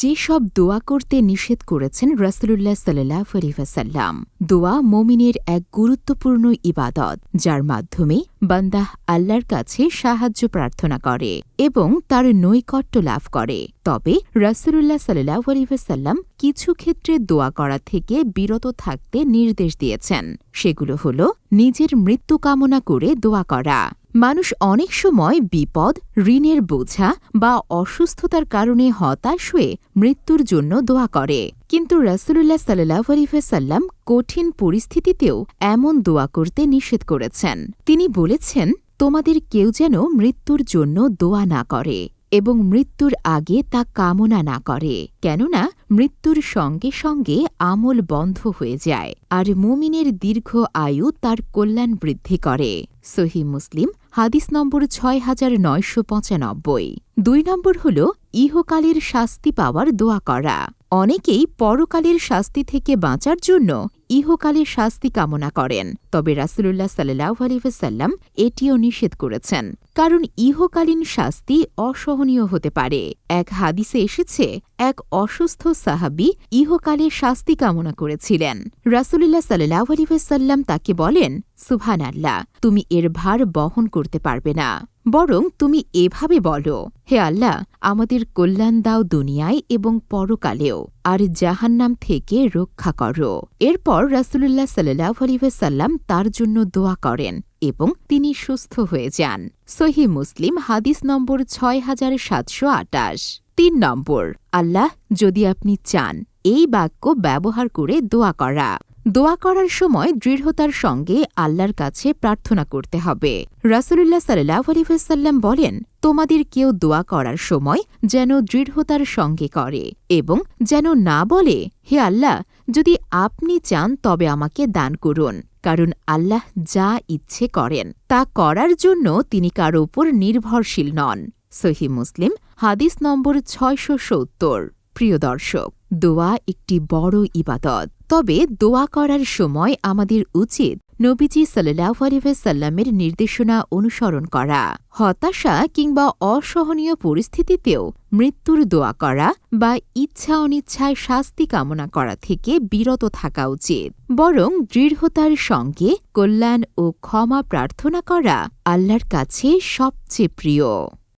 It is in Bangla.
যেসব দোয়া করতে নিষেধ করেছেন রাসুলুল্লাহ সাল্লাহ আলিহাসাল্লাম দোয়া মমিনের এক গুরুত্বপূর্ণ ইবাদত, যার মাধ্যমে বান্দাহ আল্লাহর কাছে সাহায্য প্রার্থনা করে এবং তার নৈকট্য লাভ করে। তবে রাসুলুল্লাহ সাল্লাহ আলিহাসাল্লাম কিছু ক্ষেত্রে দোয়া করা থেকে বিরত থাকতে নির্দেশ দিয়েছেন। সেগুলো হল নিজের মৃত্যু কামনা করে দোয়া করা মানুষ অনেক সময় বিপদ, ঋণের বোঝা বা অসুস্থতার কারণে হতাশ হয়ে মৃত্যুর জন্য দোয়া করে। কিন্তু রাসুলুল্লাহ সাল্লাহ আলিফাসাল্লাম কঠিন পরিস্থিতিতেও এমন দোয়া করতে নিষেধ করেছেন। তিনি বলেছেন, তোমাদের কেউ যেন মৃত্যুর জন্য দোয়া না করে এবং মৃত্যুর আগে তা কামনা না করে। কেননা মৃত্যুর সঙ্গে সঙ্গে আমল বন্ধ হয়ে যায় আর মুমিনের দীর্ঘ আয়ু তার কল্যাণ বৃদ্ধি করে। সহি মুসলিম, হাদিস নম্বর ছয় হাজার নয়শো পঁচানব্বই। দুই নম্বর হল ইহকালের শাস্তি পাওয়ার দোয়া করা। অনেকেই পরকালের শাস্তি থেকে বাঁচার জন্য ইহকালের শাস্তি কামনা করেন, তবে রাসুলুল্লাহ সাল্লাহ আলিফাসাল্লাম এটিও নিষেধ করেছেন। কারণ ইহকালীন শাস্তি অসহনীয় হতে পারে। এক হাদিসে এসেছে, এক অসুস্থ সাহাবি ইহকালে শাস্তি কামনা করেছিলেন। রাসুলুল্লাহ সাল্লাহ আলিফাসাল্লাম তাকে বলেন সুভান আল্লাহ তুমি এর ভার বহন করতে পারবে না। বরং তুমি এভাবে বলো, হে আল্লাহ, আমাদের কল্যাণ দাও দুনিয়ায় এবং পরকালেও, আর জাহান্নাম থেকে রক্ষা করো। এরপর রাসুলুল্লাহ সাল্লাহ আলিবাসাল্লাম তার জন্য দোয়া করেন। এবং তিনি সুস্থ হয়ে যান। সহি মুসলিম, হাদিস নম্বর ছয় হাজার সাতশো আটাশ তিন নম্বর, আল্লাহ যদি আপনি চান, এই বাক্য ব্যবহার করে দোয়া করা। দোয়া করার সময় দৃঢ়তার সঙ্গে আল্লাহর কাছে প্রার্থনা করতে হবে। রাসুলুল্লাহ সাল্লাহ আলিফাসাল্লাম বলেন, তোমাদের কেউ দোয়া করার সময় যেন দৃঢ়তার সঙ্গে করে এবং যেন না বলে, হে আল্লাহ যদি আপনি চান তবে আমাকে দান করুন, কারণ আল্লাহ যা ইচ্ছে করেন, তা করার জন্য তিনি কারও উপর নির্ভরশীল নন। সহি মুসলিম, হাদিস নম্বর ছয়শো সত্তর। প্রিয় দর্শক, দোয়া একটি বড় ইবাদত, তবে দোয়া করার সময় আমাদের উচিত নবীজি সাল্লাহ আলিভাসাল্লামের নির্দেশনা অনুসরণ করা, হতাশা কিংবা অসহনীয় পরিস্থিতিতেও মৃত্যুর দোয়া করা বা ইচ্ছা অনিচ্ছায় শাস্তি কামনা করা থেকে বিরত থাকা উচিত। বরং দৃঢ়তার সঙ্গে কল্যাণ ও ক্ষমা প্রার্থনা করা আল্লাহর কাছে সবচেয়ে প্রিয়।